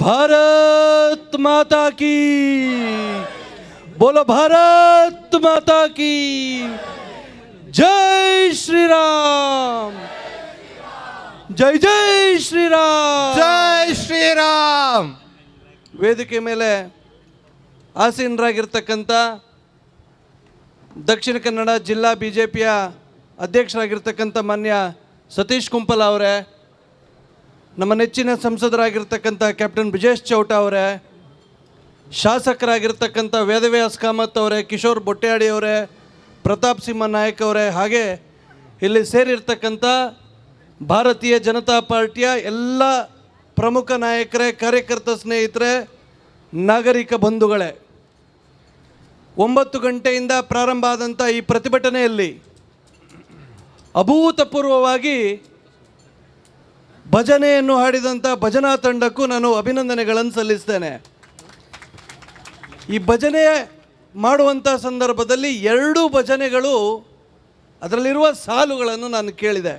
ಭಾರತ್ માતા કી बोलो ಭಾರತ್ માતા કી ಜೈ ಶ್ರೀ ರಾಮ್ ಜೈ ಜೈ ಶ್ರೀರಾಮ್. ಜೈ ಶ್ರೀರಾಮ್. ವೇದಿಕೆ ಮೇಲೆ ಆಸೀನರಾಗಿರ್ತಕ್ಕಂಥ ದಕ್ಷಿಣ ಕನ್ನಡ ಜಿಲ್ಲಾ ಬಿ ಜೆ ಪಿಯ ಅಧ್ಯಕ್ಷರಾಗಿರ್ತಕ್ಕಂಥ ಮಾನ್ಯ ಸತೀಶ್ ಕುಂಪಲ ಅವರೇ ನಮ್ಮ ನೆಚ್ಚಿನ ಸಂಸದರಾಗಿರ್ತಕ್ಕಂಥ ಕ್ಯಾಪ್ಟನ್ ಬ್ರಿಜೇಶ್ ಚೌಟ ಅವರೇ, ಶಾಸಕರಾಗಿರ್ತಕ್ಕಂಥ ವೇದವ್ಯಾಸ್ ಕಾಮತ್ ಅವರೇ, ಕಿಶೋರ್ ಬೊಟ್ಟ್ಯಾಡಿ ಅವರೇ, ಪ್ರತಾಪ್ ಸಿಂಹ ನಾಯಕ್ ಅವರೇ, ಹಾಗೆ ಇಲ್ಲಿ ಸೇರಿರ್ತಕ್ಕಂಥ ಭಾರತೀಯ ಜನತಾ ಪಾರ್ಟಿಯ ಎಲ್ಲ ಪ್ರಮುಖ ನಾಯಕರೇ, ಕಾರ್ಯಕರ್ತ ಸ್ನೇಹಿತರೆ, ನಾಗರಿಕ ಬಂಧುಗಳೇ, ಒಂಬತ್ತು ಗಂಟೆಯಿಂದ ಪ್ರಾರಂಭ ಆದಂಥ ಈ ಪ್ರತಿಭಟನೆಯಲ್ಲಿ ಅಭೂತಪೂರ್ವವಾಗಿ ಭಜನೆಯನ್ನು ಹಾಡಿದಂಥ ಭಜನಾ ತಂಡಕ್ಕೂ ನಾನು ಅಭಿನಂದನೆಗಳನ್ನು ಸಲ್ಲಿಸ್ತೇನೆ. ಈ ಭಜನೆ ಮಾಡುವಂಥ ಸಂದರ್ಭದಲ್ಲಿ ಎರಡೂ ಭಜನೆಗಳು ಅದರಲ್ಲಿರುವ ಸಾಲುಗಳನ್ನು ನಾನು ಕೇಳಿದೆ.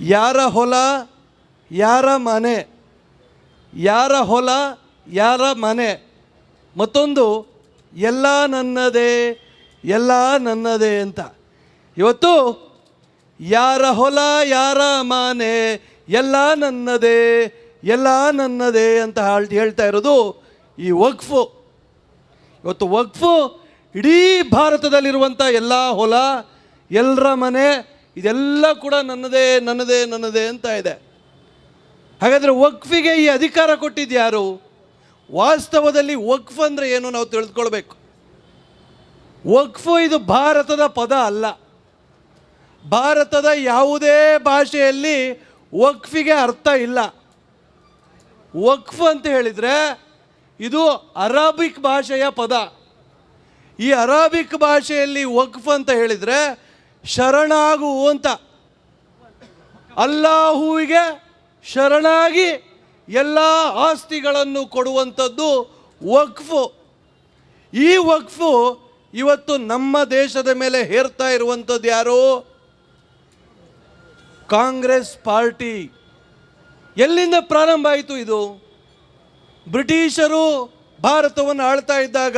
ಯಾರ ಹೊಲ, ಯಾರ ಮನೆ, ಯಾರ ಹೊಲ, ಯಾರ ಮನೆ, ಮತ್ತೊಂದು ಎಲ್ಲ ನನ್ನದೇ ಎಲ್ಲ ನನ್ನದೇ ಅಂತ. ಇವತ್ತು ಯಾರ ಹೊಲ, ಯಾರ ಮನೆ, ಎಲ್ಲ ನನ್ನದೇ ಎಲ್ಲ ನನ್ನದೇ ಅಂತ ಹಾಳ್ ಹೇಳ್ತಾ ಇರೋದು ಈ ವಕ್ಫು. ಇವತ್ತು ವಕ್ಫು ಇಡೀ ಭಾರತದಲ್ಲಿರುವಂಥ ಎಲ್ಲ ಹೊಲ, ಎಲ್ಲರ ಮನೆ, ಇದೆಲ್ಲ ಕೂಡ ನನ್ನದೇ ನನ್ನದೇ ನನ್ನದೇ ಅಂತ ಇದೆ. ಹಾಗಾದರೆ ವಕ್ಫಿಗೆ ಈ ಅಧಿಕಾರ ಕೊಟ್ಟಿದ್ದು ಯಾರು? ವಾಸ್ತವದಲ್ಲಿ ವಕ್ಫ್ ಅಂದರೆ ಏನು ನಾವು ತಿಳಿದುಕೊಳ್ಬೇಕು ವಕ್ಫು ಇದು ಭಾರತದ ಪದ ಅಲ್ಲ. ಭಾರತದ ಯಾವುದೇ ಭಾಷೆಯಲ್ಲಿ ವಕ್ಫಿಗೆ ಅರ್ಥ ಇಲ್ಲ. ವಕ್ಫ್ ಅಂತ ಹೇಳಿದರೆ ಇದು ಅರಾಬಿಕ್ ಭಾಷೆಯ ಪದ. ಈ ಅರಾಬಿಕ್ ಭಾಷೆಯಲ್ಲಿ ವಕ್ಫ್ ಅಂತ ಹೇಳಿದರೆ ಶರಣಾಗು ಅಂತ. ಅಲ್ಲಾಹುವಿಗೆ ಶರಣಾಗಿ ಎಲ್ಲ ಆಸ್ತಿಗಳನ್ನು ಕೊಡುವಂಥದ್ದು ವಕ್ಫು. ಈ ವಕ್ಫು ಇವತ್ತು ನಮ್ಮ ದೇಶದ ಮೇಲೆ ಹೇರ್ತಾ ಇರುವಂಥದ್ದು ಯಾರು? ಕಾಂಗ್ರೆಸ್ ಪಾರ್ಟಿ. ಎಲ್ಲಿಂದ ಪ್ರಾರಂಭ ಆಯಿತು ಇದು? ಬ್ರಿಟಿಷರು ಭಾರತವನ್ನು ಆಳ್ತಾ ಇದ್ದಾಗ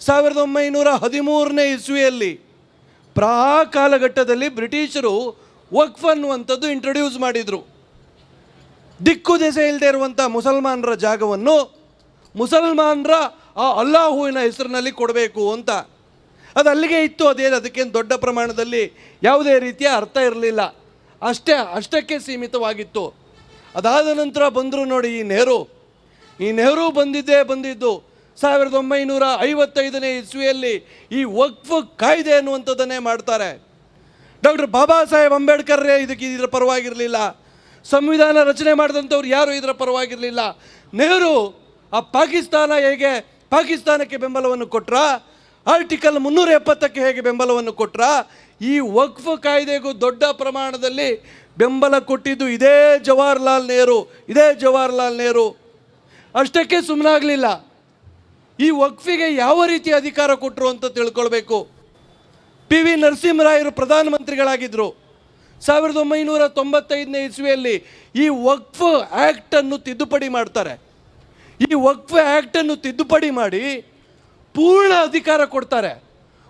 ಸಾವಿರದ ಒಂಬೈನೂರ ಹದಿಮೂರನೇ ಇಸ್ವಿಯಲ್ಲಿ ಪ್ರಾ ಕಾಲಘಟ್ಟದಲ್ಲಿ ಬ್ರಿಟಿಷರು ವಕ್ಫ್ ಅನ್ನುವಂಥದ್ದು ಇಂಟ್ರೊಡ್ಯೂಸ್ ಮಾಡಿದರು. ದಿಕ್ಕು ದೆಸೆ ಇಲ್ಲದೆ ಇರುವಂಥ ಮುಸಲ್ಮಾನರ ಜಾಗವನ್ನು ಮುಸಲ್ಮಾನರ ಆ ಅಲ್ಲಾಹುವಿನ ಹೆಸರಿನಲ್ಲಿ ಕೊಡಬೇಕು ಅಂತ. ಅದು ಅಲ್ಲಿಗೆ ಇತ್ತು, ಅದೇನು, ಅದಕ್ಕೇನು ದೊಡ್ಡ ಪ್ರಮಾಣದಲ್ಲಿ ಯಾವುದೇ ರೀತಿಯ ಅರ್ಥ ಇರಲಿಲ್ಲ. ಅಷ್ಟೇ, ಅಷ್ಟಕ್ಕೆ ಸೀಮಿತವಾಗಿತ್ತು. ಅದಾದ ನಂತರ ಬಂದರು ನೋಡಿ ಈ ನೆಹರು. ಈ ನೆಹರು ಬಂದಿದ್ದೇ ಬಂದಿದ್ದು ಸಾವಿರದ ಒಂಬೈನೂರ ಐವತ್ತೈದನೇ ಇಸ್ವಿಯಲ್ಲಿ ಈ ವಕ್ಫ್ ಕಾಯ್ದೆ ಅನ್ನುವಂಥದ್ದನ್ನೇ ಮಾಡ್ತಾರೆ. ಡಾಕ್ಟರ್ ಬಾಬಾ ಸಾಹೇಬ್ ಅಂಬೇಡ್ಕರ್ ಇದಕ್ಕೆ ಇದರ ಪರವಾಗಿರಲಿಲ್ಲ. ಸಂವಿಧಾನ ರಚನೆ ಮಾಡಿದಂಥವ್ರು ಯಾರು ಇದರ ಪರವಾಗಿರಲಿಲ್ಲ. ನೆಹರು ಆ ಪಾಕಿಸ್ತಾನ ಹೇಗೆ ಪಾಕಿಸ್ತಾನಕ್ಕೆ ಬೆಂಬಲವನ್ನು ಕೊಟ್ರ? ಆರ್ಟಿಕಲ್ ಮುನ್ನೂರ ಎಪ್ಪತ್ತಕ್ಕೆ ಹೇಗೆ ಬೆಂಬಲವನ್ನು ಕೊಟ್ರ? ಈ ವಕ್ಫ್ ಕಾಯ್ದೆಗೂ ದೊಡ್ಡ ಪ್ರಮಾಣದಲ್ಲಿ ಬೆಂಬಲ ಕೊಟ್ಟಿದ್ದು ಇದೇ ಜವಾಹರ್ಲಾಲ್ ನೆಹರು, ಇದೇ ಜವಾಹರ್ಲಾಲ್ ನೆಹರು. ಅಷ್ಟಕ್ಕೆ ಸುಮ್ಮನಾಗಲಿಲ್ಲ ಈ ವಕ್ಫಿಗೆ ಯಾವ ರೀತಿ ಅಧಿಕಾರ ಕೊಟ್ಟರು ಅಂತ ತಿಳ್ಕೊಳ್ಬೇಕು. ಪಿ ವಿ ನರಸಿಂಹರಾಯರು ಪ್ರಧಾನಮಂತ್ರಿಗಳಾಗಿದ್ದರು ಸಾವಿರದ ಒಂಬೈನೂರ ತೊಂಬತ್ತೈದನೇ ಇಸ್ವಿಯಲ್ಲಿ ಈ ವಕ್ಫ್ ಆ್ಯಕ್ಟನ್ನು ತಿದ್ದುಪಡಿ ಮಾಡ್ತಾರೆ. ಈ ವಕ್ಫ್ ಆ್ಯಕ್ಟನ್ನು ತಿದ್ದುಪಡಿ ಮಾಡಿ ಪೂರ್ಣ ಅಧಿಕಾರ ಕೊಡ್ತಾರೆ.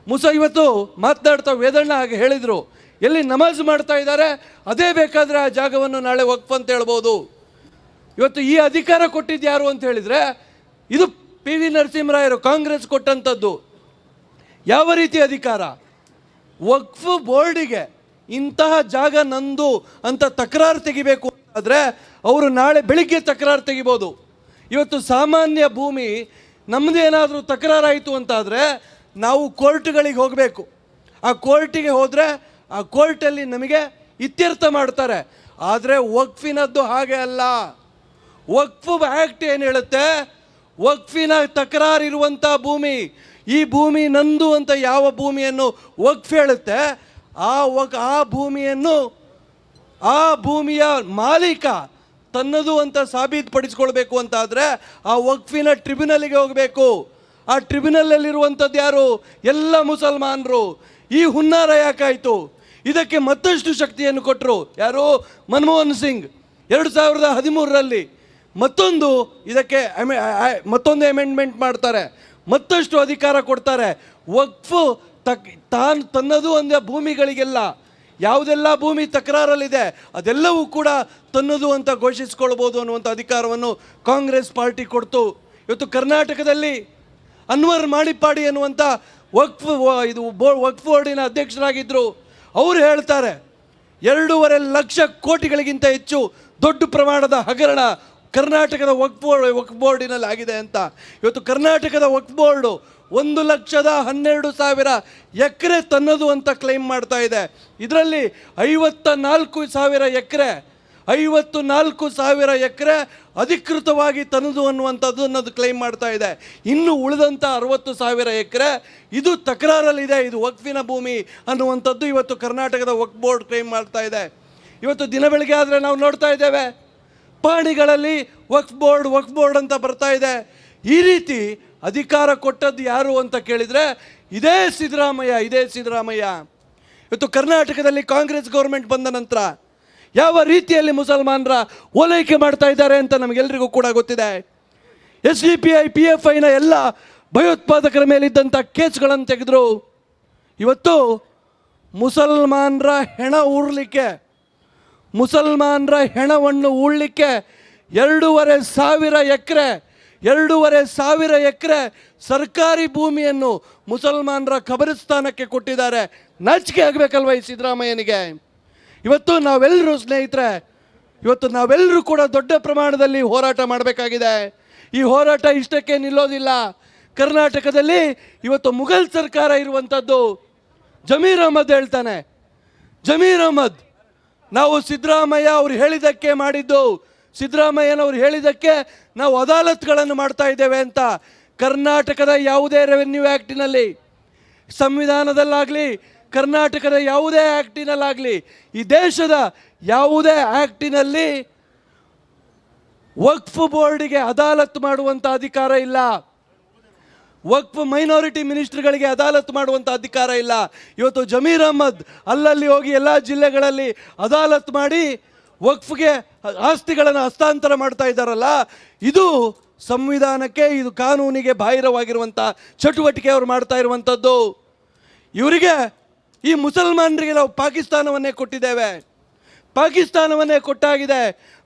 ಮುಸ ಇವತ್ತು ಮಾತನಾಡ್ತಾ ವೇದಣ್ಣ ಹಾಗೆ ಹೇಳಿದರು, ಎಲ್ಲಿ ನಮಾಜ್ ಮಾಡ್ತಾ ಇದ್ದಾರೆ, ಅದೇ ಬೇಕಾದರೆ ಆ ಜಾಗವನ್ನು ನಾಳೆ ವಕ್ಫ್ ಅಂತ ಹೇಳ್ಬೋದು. ಇವತ್ತು ಈ ಅಧಿಕಾರ ಕೊಟ್ಟಿದ್ದು ಯಾರು ಅಂತ ಹೇಳಿದರೆ, ಇದು ಪಿ ವಿ ನರಸಿಂಹರಾಯರು, ಕಾಂಗ್ರೆಸ್ ಕೊಟ್ಟಂಥದ್ದು. ಯಾವ ರೀತಿ ಅಧಿಕಾರ? ವಕ್ಫ್ ಬೋರ್ಡಿಗೆ ಇಂತಹ ಜಾಗ ನಂದು ಅಂತ ತಕರಾರು ತೆಗಿಬೇಕು ಆದರೆ ಅವರು ನಾಳೆ ಬೆಳಿಗ್ಗೆ ತಕರಾರು ತೆಗಿಬೋದು. ಇವತ್ತು ಸಾಮಾನ್ಯ ಭೂಮಿ ನಮ್ಮದೇನಾದರೂ ತಕರಾರಾಯಿತು ಅಂತಾದರೆ ನಾವು ಕೋರ್ಟ್ಗಳಿಗೆ ಹೋಗಬೇಕು. ಆ ಕೋರ್ಟಿಗೆ ಹೋದರೆ ಆ ಕೋರ್ಟಲ್ಲಿ ನಮಗೆ ಇತ್ಯರ್ಥ ಮಾಡ್ತಾರೆ. ಆದರೆ ವಕ್ಫಿನದ್ದು ಹಾಗೆ ಅಲ್ಲ. ವಕ್ಫ್ ಆ್ಯಕ್ಟ್ ಏನು ಹೇಳುತ್ತೆ? ವಕ್ಫಿನ ತಕರಾರಿರುವಂಥ ಭೂಮಿ. ಈ ಭೂಮಿ ನಂದು ಅಂತ ಯಾವ ಭೂಮಿಯನ್ನು ವಕ್ಫ್ ಹೇಳುತ್ತೆ? ಆ ವಕ್ ಆ ಭೂಮಿಯನ್ನು ಆ ಭೂಮಿಯ ಮಾಲೀಕ ತನ್ನದು ಅಂತ ಸಾಬೀತುಪಡಿಸ್ಕೊಳ್ಬೇಕು ಅಂತ ಆದರೆ ಆ ವಕ್ಫಿನ ಟ್ರಿಬ್ಯುನಲ್ಗೆ ಹೋಗಬೇಕು. ಆ ಟ್ರಿಬ್ಯುನಲ್ಲಲ್ಲಿರುವಂಥದ್ದು ಯಾರು? ಎಲ್ಲ ಮುಸಲ್ಮಾನರು. ಈ ಹುನ್ನಾರ ಯಾಕಾಯಿತು? ಇದಕ್ಕೆ ಮತ್ತಷ್ಟು ಶಕ್ತಿಯನ್ನು ಕೊಟ್ಟರು ಯಾರು? ಮನಮೋಹನ್ ಸಿಂಗ್. ಎರಡು ಸಾವಿರದ ಹದಿಮೂರರಲ್ಲಿ ಮತ್ತೊಂದು ಇದಕ್ಕೆ ಮತ್ತೊಂದು ಅಮೆಂಡ್ಮೆಂಟ್ ಮಾಡ್ತಾರೆ. ಮತ್ತಷ್ಟು ಅಧಿಕಾರ ಕೊಡ್ತಾರೆ. ವಕ್ಫು ತಕ್, ತಾನು ತನ್ನದು ಅಂದ ಭೂಮಿಗಳಿಗೆಲ್ಲ. ಯಾವುದೆಲ್ಲ ಭೂಮಿ ತಕರಾರಲ್ಲಿದೆ, ಅದೆಲ್ಲವೂ ಕೂಡ ತನ್ನದು ಅಂತ ಘೋಷಿಸ್ಕೊಳ್ಬೋದು ಅನ್ನುವಂಥ ಅಧಿಕಾರವನ್ನು ಕಾಂಗ್ರೆಸ್ ಪಾರ್ಟಿ ಕೊಡ್ತು. ಇವತ್ತು ಕರ್ನಾಟಕದಲ್ಲಿ ಅನ್ವರ್ ಮಾಡಿಪ್ಪಾಡಿ ಅನ್ನುವಂಥ ವಕ್ಫ್ ಇದು ಬೋ, ವಕ್ಫ್ ಬೋರ್ಡಿನ ಅಧ್ಯಕ್ಷರಾಗಿದ್ದರು ಅವರು ಹೇಳ್ತಾರೆ, ಎರಡೂವರೆ ಲಕ್ಷ ಕೋಟಿಗಳಿಗಿಂತ ಹೆಚ್ಚು ದೊಡ್ಡ ಪ್ರಮಾಣದ ಹಗರಣ ಕರ್ನಾಟಕದ ವಕ್ಫ್ ಬೋರ್ಡ್, ವಕ್ಫ್ ಬೋರ್ಡಿನಲ್ಲಿ ಆಗಿದೆ ಅಂತ. ಇವತ್ತು ಕರ್ನಾಟಕದ ವಕ್ಫ್ ಬೋರ್ಡು ಒಂದು ಲಕ್ಷದ ಹನ್ನೆರಡು ಸಾವಿರ ಎಕರೆ ತನ್ನದು ಅಂತ ಕ್ಲೈಮ್ ಮಾಡ್ತಾ ಇದೆ. ಇದರಲ್ಲಿ ಐವತ್ತ ನಾಲ್ಕು ಸಾವಿರ ಎಕರೆ, ಐವತ್ತು ನಾಲ್ಕು ಸಾವಿರ ಎಕರೆ ಅಧಿಕೃತವಾಗಿ ತನ್ನದು ಅನ್ನುವಂಥದ್ದು ಅನ್ನೋದು ಕ್ಲೈಮ್ ಮಾಡ್ತಾ ಇದೆ. ಇನ್ನು ಉಳಿದಂಥ ಅರವತ್ತು ಸಾವಿರ ಎಕರೆ ಇದು ತಕರಾರಲ್ಲಿದೆ. ಇದು ವಕ್ಫಿನ ಭೂಮಿ ಅನ್ನುವಂಥದ್ದು ಇವತ್ತು ಕರ್ನಾಟಕದ ವಕ್ ಬೋರ್ಡ್ ಕ್ಲೈಮ್ ಮಾಡ್ತಾ ಇದೆ. ಇವತ್ತು ದಿನ ಬೆಳಗ್ಗೆ ಆದರೆ ನಾವು ನೋಡ್ತಾ ಇದ್ದೇವೆ ಪಹಣಿಗಳಲ್ಲಿ ವಕ್ಫ್ ಬೋರ್ಡ್ ವಕ್ಫ್ ಬೋರ್ಡ್ ಅಂತ ಬರ್ತಾ ಇದೆ. ಈ ರೀತಿ ಅಧಿಕಾರ ಕೊಟ್ಟದ್ದು ಯಾರು ಅಂತ ಕೇಳಿದರೆ ಇದೇ ಸಿದ್ದರಾಮಯ್ಯ ಇದೇ ಸಿದ್ದರಾಮಯ್ಯ. ಇವತ್ತು ಕರ್ನಾಟಕದಲ್ಲಿ ಕಾಂಗ್ರೆಸ್ ಗೌರ್ಮೆಂಟ್ ಬಂದ ನಂತರ ಯಾವ ರೀತಿಯಲ್ಲಿ ಮುಸಲ್ಮಾನರ ಓಲೈಕೆ ಮಾಡ್ತಾ ಇದ್ದಾರೆ ಅಂತ ನಮಗೆಲ್ಲರಿಗೂ ಕೂಡ ಗೊತ್ತಿದೆ. S D P I, P F ಐನ ಎಲ್ಲ ಭಯೋತ್ಪಾದಕರ ಮೇಲಿದ್ದಂಥ ಕೇಸ್ಗಳನ್ನು ತೆಗೆದರು. ಇವತ್ತು ಮುಸಲ್ಮಾನರ ಹೆಣ ಊರ್ಲಿಕ್ಕೆ, ಮುಸಲ್ಮಾನರ ಹೆಣವನ್ನು ಉಳ್ಳಿಕ್ಕೆ ಎರಡೂವರೆ ಸಾವಿರ ಎಕರೆ ಎರಡೂವರೆ ಸಾವಿರ ಎಕರೆ ಸರ್ಕಾರಿ ಭೂಮಿಯನ್ನು ಮುಸಲ್ಮಾನರ ಖಬರಸ್ಥಾನಕ್ಕೆ ಕೊಟ್ಟಿದ್ದಾರೆ. ನಾಚಿಕೆ ಆಗಬೇಕಲ್ವ ಈ ಸಿದ್ದರಾಮಯ್ಯನಿಗೆ? ಇವತ್ತು ನಾವೆಲ್ಲರೂ ಸ್ನೇಹಿತರೆ, ಇವತ್ತು ನಾವೆಲ್ಲರೂ ಕೂಡ ದೊಡ್ಡ ಪ್ರಮಾಣದಲ್ಲಿ ಹೋರಾಟ ಮಾಡಬೇಕಾಗಿದೆ. ಈ ಹೋರಾಟ ಇಷ್ಟಕ್ಕೆ ನಿಲ್ಲೋದಿಲ್ಲ. ಕರ್ನಾಟಕದಲ್ಲಿ ಇವತ್ತು ಮುಘಲ್ ಸರ್ಕಾರ ಇರುವಂಥದ್ದು ಜಮೀರ್ ಅಹಮದ್ ಹೇಳ್ತಾನೆ. ಜಮೀರ್ ಅಹಮದ್, ನಾವು ಸಿದ್ದರಾಮಯ್ಯ ಅವ್ರು ಹೇಳಿದ್ದಕ್ಕೆ ಮಾಡಿದ್ದು ಸಿದ್ದರಾಮಯ್ಯನವ್ರು ಹೇಳಿದ್ದಕ್ಕೆ ನಾವು ಅದಾಲತ್ಗಳನ್ನು ಮಾಡ್ತಾ ಇದ್ದೇವೆ ಅಂತ. ಕರ್ನಾಟಕದ ಯಾವುದೇ ರೆವೆನ್ಯೂ ಆ್ಯಕ್ಟಿನಲ್ಲಿ ಸಂವಿಧಾನದಲ್ಲಾಗಲಿ, ಕರ್ನಾಟಕದ ಯಾವುದೇ ಆ್ಯಕ್ಟಿನಲ್ಲಾಗಲಿ ಈ ದೇಶದ ಯಾವುದೇ ಆ್ಯಕ್ಟಿನಲ್ಲಿ ವಕ್ಫ್ ಬೋರ್ಡಿಗೆ ಅದಾಲತ್ ಮಾಡುವಂಥ ಅಧಿಕಾರ ಇಲ್ಲ. ವಕ್ಫ್ ಮೈನಾರಿಟಿ ಮಿನಿಸ್ಟ್ರುಗಳಿಗೆ ಅದಾಲತ್ ಮಾಡುವಂಥ ಅಧಿಕಾರ ಇಲ್ಲ. ಇವತ್ತು ಜಮೀರ್ ಅಹ್ಮದ್ ಅಲ್ಲಲ್ಲಿ ಹೋಗಿ ಎಲ್ಲ ಜಿಲ್ಲೆಗಳಲ್ಲಿ ಅದಾಲತ್ ಮಾಡಿ ವಕ್ಫ್ಗೆ ಆಸ್ತಿಗಳನ್ನು ಹಸ್ತಾಂತರ ಮಾಡ್ತಾ ಇದ್ದಾರಲ್ಲ, ಇದು ಸಂವಿಧಾನಕ್ಕೆ, ಇದು ಕಾನೂನಿಗೆ ಬಾಹಿರವಾಗಿರುವಂಥ ಚಟುವಟಿಕೆ ಅವರು ಮಾಡ್ತಾ ಇರುವಂಥದ್ದು ಇವರಿಗೆ ಈ ಮುಸಲ್ಮಾನರಿಗೆ ನಾವು ಪಾಕಿಸ್ತಾನವನ್ನೇ ಕೊಟ್ಟಿದ್ದೇವೆ. ಪಾಕಿಸ್ತಾನವನ್ನೇ ಕೊಟ್ಟಾಗಿದೆ,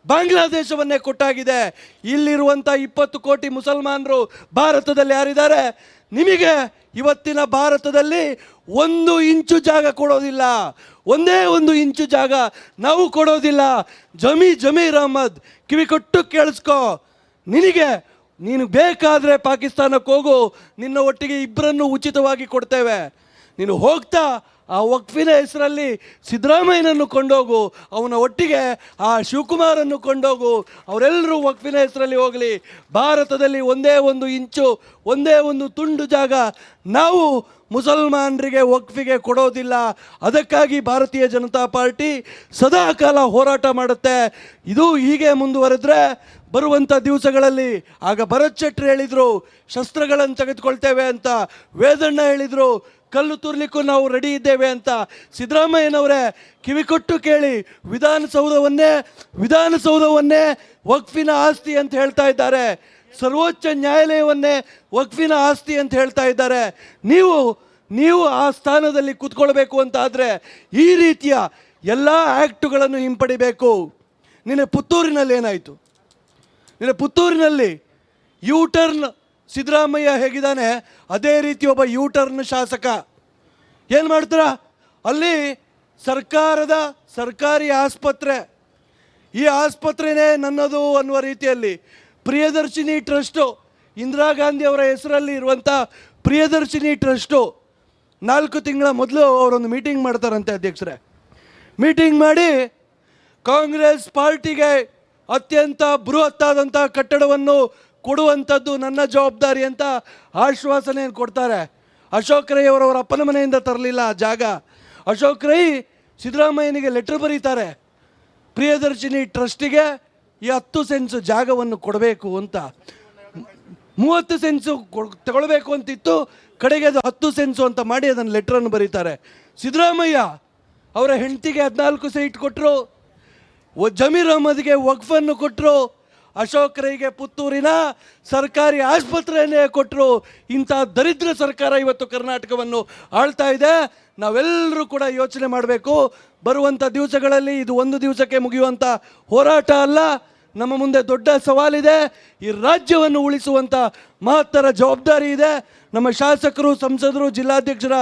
ಬಾಂಗ್ಲಾದೇಶವನ್ನೇ ಕೊಟ್ಟಾಗಿದೆ. ಇಲ್ಲಿರುವಂಥ ಇಪ್ಪತ್ತು ಕೋಟಿ ಮುಸಲ್ಮಾನರು ಭಾರತದಲ್ಲಿ ಯಾರಿದ್ದಾರೆ? ನಿಮಗೆ ಇವತ್ತಿನ ಭಾರತದಲ್ಲಿ ಒಂದು ಇಂಚು ಜಾಗ ಕೊಡೋದಿಲ್ಲ. ಒಂದೇ ಒಂದು ಇಂಚು ಜಾಗ ನಾವು ಕೊಡೋದಿಲ್ಲ. ಜಮಿ ಜಮೀರ್ ಅಹಮದ್ ಕಿವಿ ಕೊಟ್ಟು ಕೇಳಿಸ್ಕೊ. ನಿನಗೆ, ನೀನು ಬೇಕಾದರೆ ಪಾಕಿಸ್ತಾನಕ್ಕೆ ಹೋಗು. ನಿನ್ನ ಒಟ್ಟಿಗೆ ಇಬ್ಬರನ್ನು ಉಚಿತವಾಗಿ ಕೊಡ್ತೇವೆ. ನೀನು ಹೋಗ್ತಾ ಆ ವಕ್ಫಿನ ಹೆಸರಲ್ಲಿ ಸಿದ್ದರಾಮಯ್ಯನನ್ನು ಕೊಂಡೋಗು, ಅವನ ಒಟ್ಟಿಗೆ ಆ ಶಿವಕುಮಾರನ್ನು ಕೊಂಡೋಗು. ಅವರೆಲ್ಲರೂ ವಕ್ಫಿನ ಹೆಸರಲ್ಲಿ ಹೋಗಲಿ. ಭಾರತದಲ್ಲಿ ಒಂದೇ ಒಂದು ಇಂಚು, ಒಂದೇ ಒಂದು ತುಂಡು ಜಾಗ. ನಾವು ಮುಸಲ್ಮಾನರಿಗೆ ವಕ್ಫಿಗೆ ಕೊಡೋದಿಲ್ಲ. ಅದಕ್ಕಾಗಿ ಭಾರತೀಯ ಜನತಾ ಪಾರ್ಟಿ ಸದಾ ಕಾಲ ಹೋರಾಟ ಮಾಡುತ್ತೆ. ಇದು ಹೀಗೆ ಮುಂದುವರೆದ್ರೆ ಬರುವಂಥ ದಿವಸಗಳಲ್ಲಿ ಆಗ ಭರತ್ ಶೆಟ್ಟಿ ಹೇಳಿದರು, ಶಸ್ತ್ರಗಳನ್ನು ತೆಗೆದುಕೊಳ್ತೇವೆ ಅಂತ ವೇದಣ್ಣ ಹೇಳಿದರು. ಕಲ್ಲು ತುರ್ಲಿಕ್ಕೂ ನಾವು ರೆಡಿ ಇದ್ದೇವೆ ಅಂತ ಸಿದ್ದರಾಮಯ್ಯನವರೇ ಕಿವಿ ಕೊಟ್ಟು ಕೇಳಿ ವಿಧಾನಸೌಧವನ್ನೇ ವಿಧಾನಸೌಧವನ್ನೇ ವಕ್ಫಿನ ಆಸ್ತಿ ಅಂತ ಹೇಳ್ತಾ ಇದ್ದಾರೆ. ಸರ್ವೋಚ್ಚ ನ್ಯಾಯಾಲಯವನ್ನೇ ವಕ್ಫಿನ ಆಸ್ತಿ ಅಂತ ಹೇಳ್ತಾ ಇದ್ದಾರೆ. ನೀವು ನೀವು ಆ ಸ್ಥಾನದಲ್ಲಿ ಕೂತ್ಕೊಳ್ಬೇಕು ಅಂತ ಆದರೆ ಈ ರೀತಿಯ ಎಲ್ಲ ಆ್ಯಕ್ಟುಗಳನ್ನು ಹಿಂಪಡಿಬೇಕು. ನಿನ್ನೆ ಪುತ್ತೂರಿನಲ್ಲಿ ಏನಾಯಿತು? ನಿನ್ನೆ ಪುತ್ತೂರಿನಲ್ಲಿ ಯೂ ಟರ್ನ್ ಸಿದ್ದರಾಮಯ್ಯ ಹೇಗಿದ್ದಾನೆ, ಅದೇ ರೀತಿ ಒಬ್ಬ ಯೂಟರ್ನ್ ಶಾಸಕ. ಏನು ಮಾಡ್ತಾರ? ಅಲ್ಲಿ ಸರ್ಕಾರದ ಸರ್ಕಾರಿ ಆಸ್ಪತ್ರೆ. ಈ ಆಸ್ಪತ್ರೆನೇ ನನ್ನದು ಅನ್ನುವ ರೀತಿಯಲ್ಲಿ ಪ್ರಿಯದರ್ಶಿನಿ ಟ್ರಸ್ಟು, ಇಂದಿರಾ ಗಾಂಧಿ ಅವರ ಹೆಸರಲ್ಲಿ ಇರುವಂಥ ಪ್ರಿಯದರ್ಶಿನಿ ಟ್ರಸ್ಟು. ನಾಲ್ಕು ತಿಂಗಳ ಮೊದಲು ಅವರೊಂದು ಮೀಟಿಂಗ್ ಮಾಡ್ತಾರಂತೆ ಅಧ್ಯಕ್ಷರೇ. ಮೀಟಿಂಗ್ ಮಾಡಿ ಕಾಂಗ್ರೆಸ್ ಪಾರ್ಟಿಗೆ ಅತ್ಯಂತ ಬೃಹತ್ತಾದಂಥ ಕಟ್ಟಡವನ್ನು ಕೊಡುವಂಥದ್ದು ನನ್ನ ಜವಾಬ್ದಾರಿ ಅಂತ ಆಶ್ವಾಸನೆಯನ್ನು ಕೊಡ್ತಾರೆ. ಅಶೋಕ್ ರೈ ಅವರವರ ಅಪ್ಪನ ಮನೆಯಿಂದ ತರಲಿಲ್ಲ ಆ ಜಾಗ. ಅಶೋಕ್ ರೈ ಸಿದ್ದರಾಮಯ್ಯನಿಗೆ ಲೆಟರ್ ಬರೀತಾರೆ. ಪ್ರಿಯದರ್ಶಿನಿ ಟ್ರಸ್ಟಿಗೆ ಈ ಹತ್ತು ಸೆನ್ಸ್ ಜಾಗವನ್ನು ಕೊಡಬೇಕು ಅಂತ. ಮೂವತ್ತು ಸೆನ್ಸು ತಗೊಳ್ಬೇಕು ಅಂತಿತ್ತು. ಕಡೆಗೆ ಅದು ಹತ್ತು ಸೆನ್ಸು ಅಂತ ಮಾಡಿ ಅದನ್ನು ಲೆಟ್ರನ್ನು ಬರೀತಾರೆ. ಸಿದ್ದರಾಮಯ್ಯ ಅವರ ಹೆಂಡತಿಗೆ ಹದಿನಾಲ್ಕು ಸೀಟ್ ಕೊಟ್ಟರು ಜಮೀರ್ ಅಹಮದ್ಗೆ ವಕ್ಫನ್ನು ಕೊಟ್ಟರು ಅಶೋಕ್ ರೈಗೆ ಪುತ್ತೂರಿನ ಸರ್ಕಾರಿ ಆಸ್ಪತ್ರೆಯನ್ನೇ ಕೊಟ್ಟರು. ಇಂಥ ದರಿದ್ರ ಸರ್ಕಾರ ಇವತ್ತು ಕರ್ನಾಟಕವನ್ನು ಆಳ್ತಾ ಇದೆ. ನಾವೆಲ್ಲರೂ ಕೂಡ ಯೋಚನೆ ಮಾಡಬೇಕು. ಬರುವಂಥ ದಿವಸಗಳಲ್ಲಿ ಇದು ಒಂದು ದಿವಸಕ್ಕೆ ಮುಗಿಯುವಂಥ ಹೋರಾಟ ಅಲ್ಲ. ನಮ್ಮ ಮುಂದೆ ದೊಡ್ಡ ಸವಾಲಿದೆ. ಈ ರಾಜ್ಯವನ್ನು ಉಳಿಸುವಂಥ ಮಹತ್ತರ ಜವಾಬ್ದಾರಿ ಇದೆ. ನಮ್ಮ ಶಾಸಕರು, ಸಂಸದರು, ಜಿಲ್ಲಾಧ್ಯಕ್ಷರ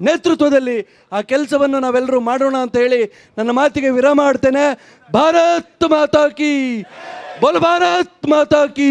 ನೇತೃತ್ವದಲ್ಲಿ ಆ ಕೆಲಸವನ್ನು ನಾವೆಲ್ಲರೂ ಮಾಡೋಣ ಅಂತ ಹೇಳಿ ನನ್ನ ಮಾತಿಗೆ ವಿರಾಮ ಮಾಡ್ತೇನೆ ಭಾರತ್ ಮಾತಾ ಕಿ. ಬೋಲ್ ಭಾರತ್ ಮಾತಾ ಕಿ